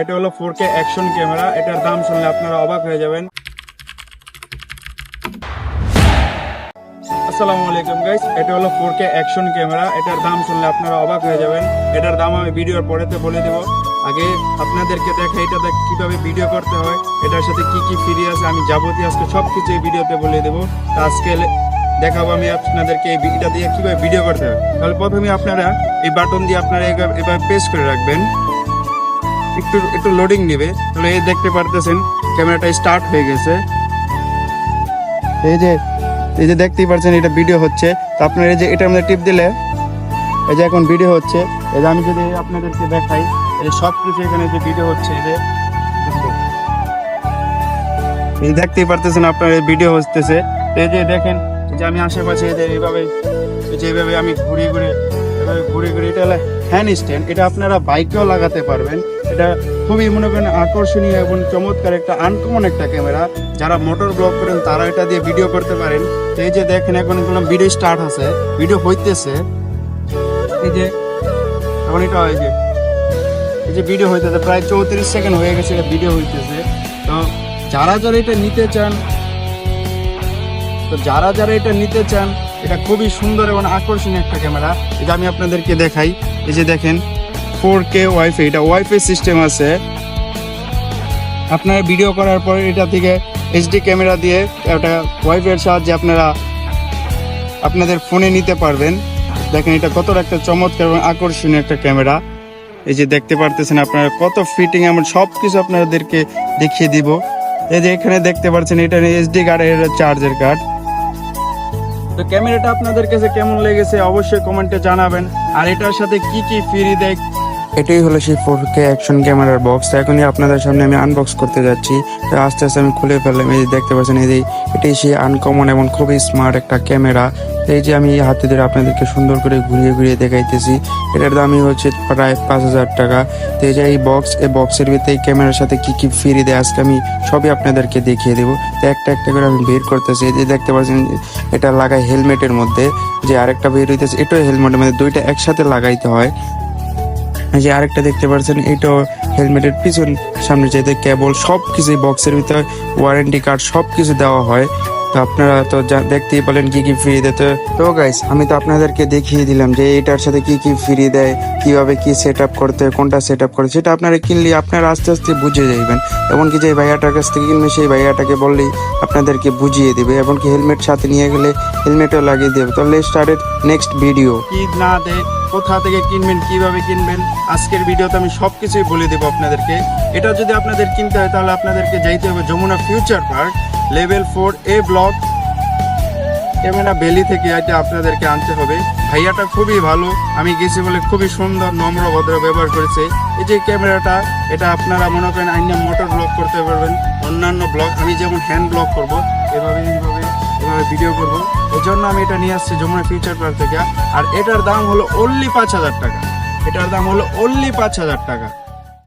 এটা হলো four K action camera এটার দাম শুনলে আপনারা অবাক হয়ে যাবেন। আসসালামু আলাইকুম গাইস এটা হলো ফোর কে অ্যাকশন ক্যামেরা এটার দাম শুনলে আপনারা অবাক হয়ে যাবেন। এটার দাম আমি পরেতে বলে আগে আপনাদেরকে দেখা এটা ভিডিও করতে হয়, এটার সাথে আমি যাবতীয় আজকে সব এই ভিডিওতে বলে দেবো। দেখাবো আমি আপনাদেরকে এই দিয়ে কীভাবে ভিডিও করতে তাহলে প্রথমে আপনারা এই বাটন দিয়ে আপনারা এভাবে প্রেস করে রাখবেন। একটু একটু লোডিং নেবে। তাহলে এই দেখতে পারতেছেন ক্যামেরাটা স্টার্ট হয়ে গেছে। এই যে এই যে দেখতেই পারছেন, এটা ভিডিও হচ্ছে। তো আপনার এই যে, এটার মধ্যে টিপ দিলে, এই যে এখন ভিডিও হচ্ছে। এই যে আমি যদি আপনাদেরকে দেখাই, এই সব কিছু এখানে যে ভিডিও হচ্ছে, এই যে, এই দেখতেই পারতেছেন আপনার এই ভিডিও হচ্ছে। এই যে দেখেন যে আমি আশেপাশে এইভাবে এইভাবে আমি ঘুরে ঘুরে এভাবে ঘুরে ঘুরে এটা হ্যান্ড স্ট্যান্ড, এটা আপনারা বাইকেও লাগাতে পারবেন। এটা খুবই মনে করেন আকর্ষণীয় এবং চমৎকার একটা আনকমন একটা ক্যামেরা যারা মোটর ব্লগ করেন, তারা এটা দিয়ে ভিডিও করতে পারেন। এই যে দেখেন, এখন এগুলো ভিডিও স্টার্ট আছে ভিডিও হইতেছে। এই যে, এখন এটা হয় যে, এই যে ভিডিও হইতেছে, প্রায় চৌত্রিশ সেকেন্ড হয়ে গেছে এটা ভিডিও হইতেছে। তো যারা যারা এটা নিতে চান, তো যারা যারা এটা নিতে চান এটা খুবই সুন্দর এবং আকর্ষণীয় একটা ক্যামেরা। এটা আমি আপনাদেরকে দেখাই। এই যে দেখেন ফোর কে ওয়াইফাই এটা ওয়াইফাই সিস্টেম আছে। আপনারা ভিডিও করার পর এটা থেকে এইচডি ক্যামেরা দিয়ে একটা ওয়াইফাইয়ের সাহায্যে আপনারা আপনাদের ফোনে নিতে পারবেন। দেখেন, এটা কত একটা চমৎকার এবং আকর্ষণীয় একটা ক্যামেরা। এই যে দেখতে পারতেছেন আপনারা কত ফিটিং এমন সব কিছু আপনাদেরকে দেখিয়ে দিব। এই যে এখানে দেখতে পাচ্ছেন, এটা এইচডি কার্ডের চার্জের কার্ড তো ক্যামেরাটা আপনাদের কাছে কেমন লেগেছে অবশ্যই কমেন্টে জানাবেন। আর এটার সাথে কি কি ফ্রি দেয় এটাই হলো সেই ফোর কে অ্যাকশন ক্যামেরার বক্স এখনই আপনাদের সামনে আমি আনবক্স করতে যাচ্ছি। তো আস্তে আস্তে আমি খুলে ফেললাম। এই দেখতে পাচ্ছেন, এই যে এটাই সেই আনকমন এবং খুবই স্মার্ট একটা ক্যামেরা এই যে আমি হাতে ধরে আপনাদেরকে সুন্দর করে ঘুরিয়ে ঘুরিয়ে দেখাইতেছি। এটার দামই হচ্ছে প্রায় পাঁচ হাজার টাকা। তো এই যে এই বক্স এই বক্সের ভিতরে এই ক্যামেরার সাথে কি কি ফ্রি দেয় আজকে আমি সবই আপনাদেরকে দেখিয়ে দেবো। তো একটা একটা করে আমি বের করতেছি। এই যে দেখতে পাচ্ছেন, এটা লাগাই হেলমেটের মধ্যে। যে আরেকটা বের হইতেছে, এটাও হেলমেটের মধ্যে। দুইটা একসাথে লাগাইতে হয়। যে আরেকটা দেখতে পাচ্ছেন, এটাও হেলমেটের পিছন সামনে যেতে কেবল সব কিছুই বক্সের ভিতরে ওয়ারেন্টি কার্ড সব কিছু দেওয়া হয়। তো আপনারা তো দেখতেই পেলেন কি কি ফ্রি দেয় তো তো গাইস আমি তো আপনাদেরকে দেখিয়ে দিলাম যে এটার সাথে কি কি ফ্রি দেয়, কীভাবে কি সেট আপ করতে হয়, কোনটা সেট আপ করে, সেটা আপনারা কিনলে আপনারা আস্তে আস্তে বুঝে যাইবেন। এমনকি যে ভাইয়াটার কাছ থেকে কিনবে, সেই ভাইয়াটাকে বললেই আপনাদেরকে বুঝিয়ে দেবে, এমনকি হেলমেট সাথে নিয়ে গেলে হেলমেটও লাগিয়ে দেবে। তাহলে স্টার্টেড নেক্সট ভিডিও কি না দেয়, কোথা থেকে কিনবেন, কীভাবে কিনবেন, আজকের ভিডিওতে আমি সব কিছুই বলে দেবো আপনাদেরকে। এটা যদি আপনাদের কিনতে হয়, তাহলে আপনাদেরকে যাইতে হবে Jamuna future park level four A block. Camera valley থেকে এটা আপনাদেরকে আনতে হবে। ভাইয়াটা খুবই ভালো, আমি গেছি বলে খুবই সুন্দর, নম্র, ভদ্র ব্যবহার করেছে। এই যে ক্যামেরাটা, এটা আপনারা মনে করেন আইন মোটর ব্লক করতে পারবেন। অন্যান্য ব্লক, আমি যেমন হ্যান্ড ব্লক করব, এভাবে, এইভাবে, এভাবে ভিডিও করব। এই জন্য আমি এটা নিয়ে আসছি যমুনা ফিউচার পার্ক থেকে। আর এটার দাম হলো অনলি পাঁচ হাজার টাকা। এটার দাম হলো অনলি পাঁচ হাজার টাকা।